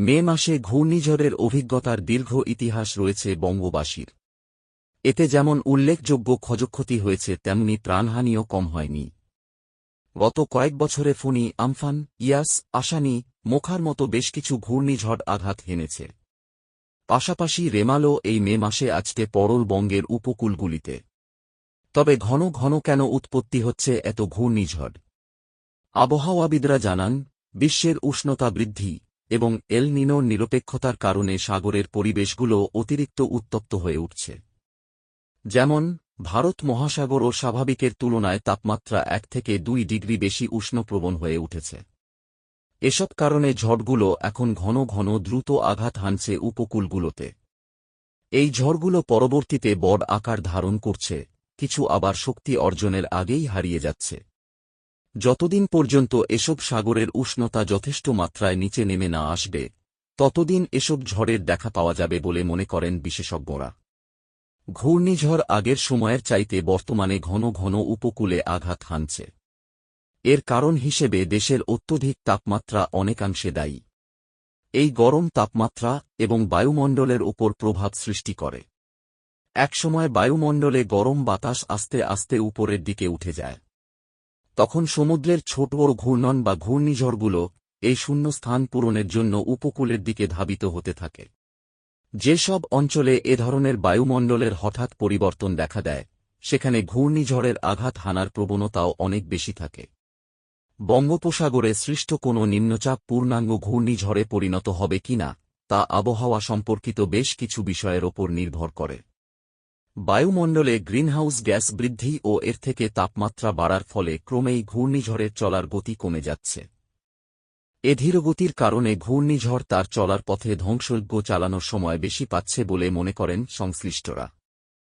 মে মাসে ঘূর্ণিঝড়ের অভিজ্ঞতার দীর্ঘ ইতিহাস রয়েছে বঙ্গবাসীর। এতে যেমন উল্লেখযোগ্য ক্ষয়ক্ষতি হয়েছে, তেমনি প্রাণহানিও কম হয়নি। গত কয়েক বছরে ফুনি, আমফান, ইয়াস আশানি মোখার মতো বেশ কিছু ঘূর্ণিঝড় আঘাত হেনেছে। পাশাপাশি রেমালো এই মে মাসে আজকে পরল বঙ্গের উপকূলগুলিতে। তবে ঘন ঘন কেন উৎপত্তি হচ্ছে এত ঘূর্ণিঝড়? আবহাওয়াবিদরা জানান, বিশ্বের উষ্ণতা বৃদ্ধি এবং এল নিনোর নিরপেক্ষতার কারণে সাগরের পরিবেশগুলো অতিরিক্ত উত্তপ্ত হয়ে উঠছে। যেমন, ভারত মহাসাগর ও স্বাভাবিকের তুলনায় তাপমাত্রা এক থেকে দুই ডিগ্রি বেশি উষ্ণপ্রবণ হয়ে উঠেছে। এসব কারণে ঝড়গুলো এখন ঘন ঘন দ্রুত আঘাত হানছে উপকূলগুলোতে। এই ঝড়গুলো পরবর্তীতে বড় আকার ধারণ করছে, কিছু আবার শক্তি অর্জনের আগেই হারিয়ে যাচ্ছে। যতদিন পর্যন্ত এসব সাগরের উষ্ণতা যথেষ্ট মাত্রায় নিচে নেমে না আসবে, ততদিন এসব ঝড়ের দেখা পাওয়া যাবে বলে মনে করেন বিশেষজ্ঞরা। ঘূর্ণিঝড় আগের সময়ের চাইতে বর্তমানে ঘন ঘন উপকূলে আঘাত হানছে। এর কারণ হিসেবে দেশের অত্যধিক তাপমাত্রা অনেকাংশে দায়ী। এই গরম তাপমাত্রা এবং বায়ুমণ্ডলের ওপর প্রভাব সৃষ্টি করে। একসময় বায়ুমণ্ডলে গরম বাতাস আস্তে আস্তে উপরের দিকে উঠে যায়। তখন সমুদ্রের ছোট বড় ঘূর্ণন বা ঘূর্ণিঝড়গুলো এই শূন্য স্থান পূরণের জন্য উপকূলের দিকে ধাবিত হতে থাকে। যেসব অঞ্চলে এ ধরনের বায়ুমণ্ডলের হঠাৎ পরিবর্তন দেখা দেয়, সেখানে ঘূর্ণিঝড়ের আঘাত হানার প্রবণতাও অনেক বেশি থাকে। বঙ্গোপসাগরে সৃষ্ট কোনো নিম্নচাপ পূর্ণাঙ্গ ঘূর্ণিঝড়ে পরিণত হবে কিনা, তা আবহাওয়া সম্পর্কিত বেশ কিছু বিষয়ের ওপর নির্ভর করে। বায়ুমণ্ডলে গ্রিনহাউস গ্যাস বৃদ্ধি ও এর থেকে তাপমাত্রা বাড়ার ফলে ক্রমেই ঘূর্ণিঝড়ের চলার গতি কমে যাচ্ছে। এ ধীরগতির কারণে ঘূর্ণিঝড় তার চলার পথে ধ্বংসজ্ঞ চালানোর সময় বেশি পাচ্ছে বলে মনে করেন সংশ্লিষ্টরা।